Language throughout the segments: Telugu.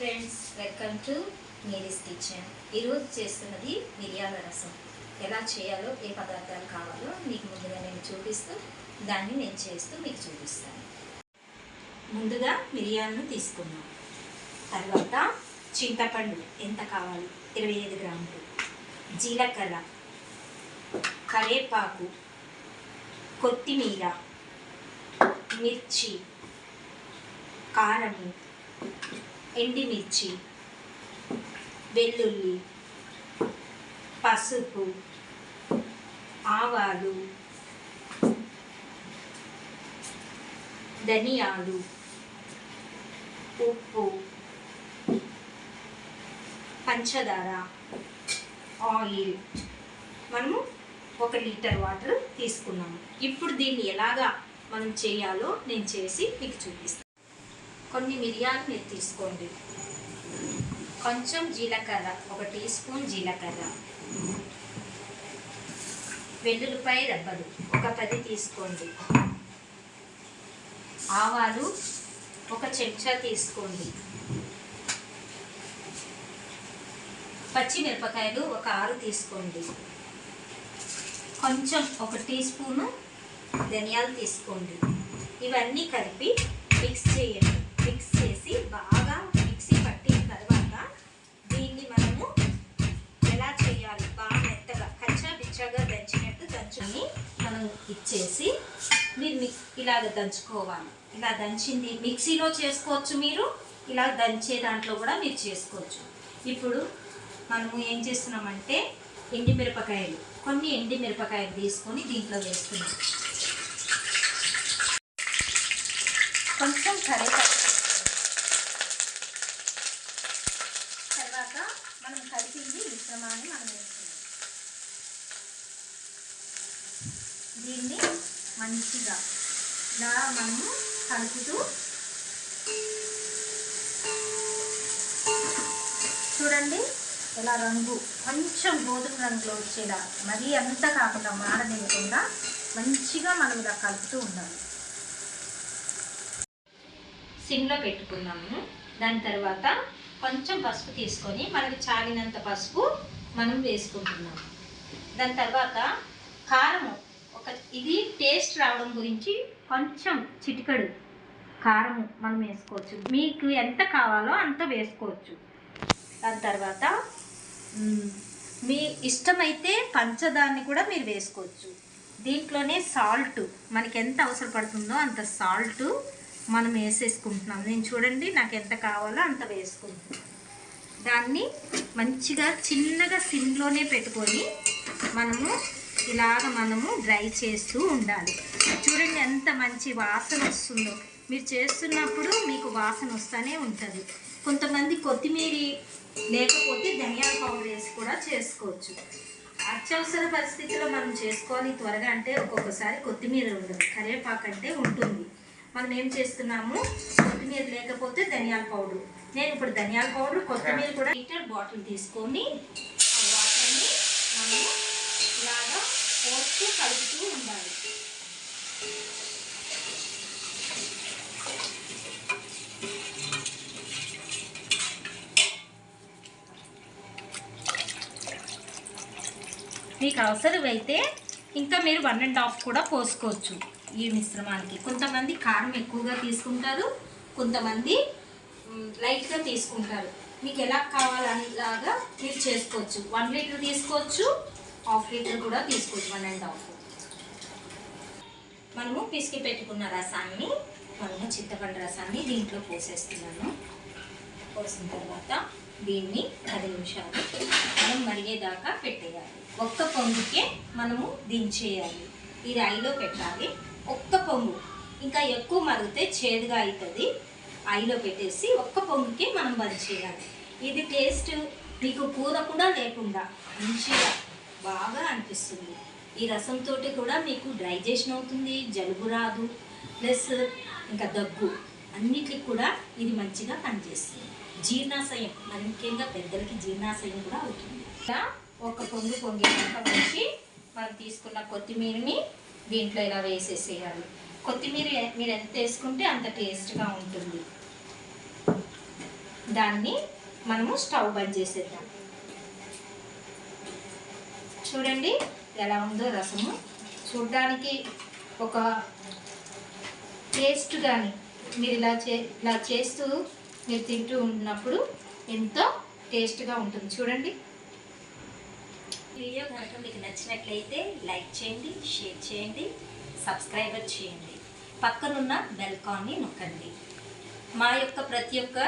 మేరీస్ కిచెన్ ఈరోజు చేస్తున్నది మిరియాల రసం. ఎలా చేయాలో ఏ పదార్థాలు కావాలో మీకు ముందుగా నేను చూపిస్తూ దాన్ని నేను చేస్తూ మీకు చూపిస్తాను. ముందుగా మిరియాలను తీసుకున్నాం తర్వాత చింతపండు ఎంత కావాలి? ఇరవై ఐదు గ్రాములు. జీలకర్ర కరేపాకు కొత్తిమీర మిర్చి కారము ఎండిమిర్చి వెల్లుల్లి పసుపు ఆవాలు ధనియాలు ఉప్పు పంచదార ఆయిల్. మనము ఒక లీటర్ వాటర్ తీసుకున్నాము. ఇప్పుడు దీన్ని ఎలాగా మనం చేయాలో నేను చేసి మీకు చూపిస్తాను. కొన్ని మిరియాలు మీరు తీసుకోండి. కొంచెం జీలకర్ర ఒక టీ స్పూన్ జీలకర్ర. వెల్లుల్లిపాయ రబ్బలు ఒక పది తీసుకోండి. ఆవాలు ఒక చెంచా తీసుకోండి. పచ్చిమిరపకాయలు ఒక ఆరు తీసుకోండి. కొంచెం ఒక టీ స్పూను ధనియాలు తీసుకోండి. ఇవన్నీ కలిపి మిక్స్ చేయండి. మిక్స్ చేసి బాగా మిక్సీ పట్టిన తర్వాత దీన్ని మనము ఎలా చేయాలి? బాగా మెత్తగా కచ్చా బిచ్చగా దంచినట్టు దంచుని మనం ఇచ్చేసి మీరు మిక్ ఇలాగ దంచుకోవాలి. ఇలా దంచింది మిక్సీలో చేసుకోవచ్చు మీరు ఇలా దంచే దాంట్లో కూడా మీరు చేసుకోవచ్చు. ఇప్పుడు మనము ఏం చేస్తున్నామంటే ఎండి మిరపకాయలు కొన్ని ఎండి మిరపకాయలు తీసుకొని దీంట్లో వేస్తున్నాం కొంచెం కరివేపాకు తర్వాత మనం కలిపింది మిశ్రమాన్ని మనం వేసుకుందాం. దీన్ని మంచిగా ఇలా మనము కలుపుతూ చూడండి ఇలా రంగు కొంచెం గోధుమ రంగులో వచ్చేలా మరీ అంత కాకుండా మాడనివ్వకుండా మంచిగా మనం ఇలా కలుపుతూ ఉండాలి. సిమ్లో పెట్టుకున్నాము. దాని తర్వాత కొంచెం పసుపు తీసుకొని మనకి చాలినంత పసుపు మనం వేసుకుంటున్నాం. దాని తర్వాత కారము. ఒక ఇది టేస్ట్ రావడం గురించి కొంచెం చిటికడు కారము మనం వేసుకోవచ్చు. మీకు ఎంత కావాలో అంత వేసుకోవచ్చు. దాని తర్వాత మీ ఇష్టమైతే పంచదాన్ని కూడా మీరు వేసుకోవచ్చు. దీంట్లోనే సాల్ట్. మనకి ఎంత అవసరపడుతుందో అంత సాల్ట్ మనం వేసేసుకుంటున్నాం. నేను చూడండి నాకు ఎంత కావాలో అంత వేసుకుంటున్నాను దాన్ని మంచిగా చిన్నగా సిమ్లోనే పెట్టుకొని మనము ఇలాగ మనము డ్రై చేస్తూ ఉండాలి. చూడండి ఎంత మంచి వాసన వస్తుందో. మీరు చేస్తున్నప్పుడు మీకు వాసన వస్తూనే ఉంటుంది. కొంతమంది కొత్తిమీర లేకపోతే ధనియాల పౌడర్ వేసి కూడా చేసుకోవచ్చు. అత్యవసర పరిస్థితిలో మనం చేసుకోవాలి త్వరగా అంటే ఒక్కొక్కసారి కొత్తిమీర ఉండదు. కరివేపాకు అంటే ఉంటుంది. మనం ఏం చేస్తున్నాము? కొత్తిమీర లేకపోతే ధనియాల పౌడర్. నేను ఇప్పుడు ధనియాల పౌడర్ కొత్తిమీర కూడా లీటర్ బాటిల్ తీసుకొని ఆ వాటర్ని మనము ఇలాగా పోస్తూ కలుపుతూ ఉండాలి. మీకు అవసరమైతే ఇంకా మీరు వన్ అండ్ హాఫ్ కూడా పోసుకోవచ్చు. ఈ మిశ్రమానికి. కొంతమంది కారం ఎక్కువగా తీసుకుంటారు కొంతమంది లైట్గా తీసుకుంటారు. మీకు ఎలా కావాలనేలాగా మీరు చేసుకోవచ్చు. వన్ లీటర్ తీసుకోవచ్చు హాఫ్ లీటర్ కూడా తీసుకోవచ్చు వన్ అండ్ హాఫ్. మనము పిసికి పెట్టుకున్న రసాన్ని మనము చింతపండు రసాన్ని దీంట్లో పోసేస్తున్నాను. పోసిన తర్వాత దీన్ని పది నిమిషాలు మనం మరిగేదాకా పెట్టేయాలి. ఒక్క పొంగుకే మనము దించేయాలి. ఇది ఐలో పెట్టాలి. ఒక్క పొంగు. ఇంకా ఎక్కువ మరిగితే చేదుగా అవుతుంది ఐలో పెట్టేసి ఒక్క పొంగుకి మనం బంద్ చేయాలి. ఇది టేస్ట్ మీకు కూర కూడా లేకుండా మంచిగా బాగా అనిపిస్తుంది. ఈ రసంతో కూడా మీకు డైజెషన్ అవుతుంది జలుబు రాదు ప్లస్ ఇంకా దగ్గు. అన్నిటికి కూడా ఇది మంచిగా పనిచేస్తుంది. జీర్ణాశయం మరి ముఖ్యంగా పెద్దలకి జీర్ణాశయం కూడా అవుతుంది. ఇలా ఒక పొంగు పొంగేదాకా వచ్చి మనం తీసుకున్న కొత్తిమీరని దీంట్లో ఇలా వేసేసేయాలి. కొత్తిమీర మీరు ఎంత వేసుకుంటే అంత టేస్ట్గా ఉంటుంది. దాన్ని మనము స్టవ్ బంద్ చేసేద్దాం. చూడండి ఎలా ఉందో రసము. చూడడానికి ఒక టేస్ట్ కానీ మీరు ఇలా చే ఇలా చేస్తూ మీరు తింటూ ఉన్నప్పుడు ఎంతో టేస్ట్గా ఉంటుంది. చూడండి. వీడియో కనుక మీకు నచ్చినట్లయితే లైక్ చేయండి షేర్ చేయండి సబ్స్క్రైబర్ చేయండి. పక్కనున్న బెల్కాన్ని నొక్కండి. మా యొక్క ప్రతి ఒక్క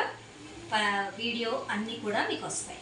వీడియో అన్నీ కూడా మీకు వస్తాయి.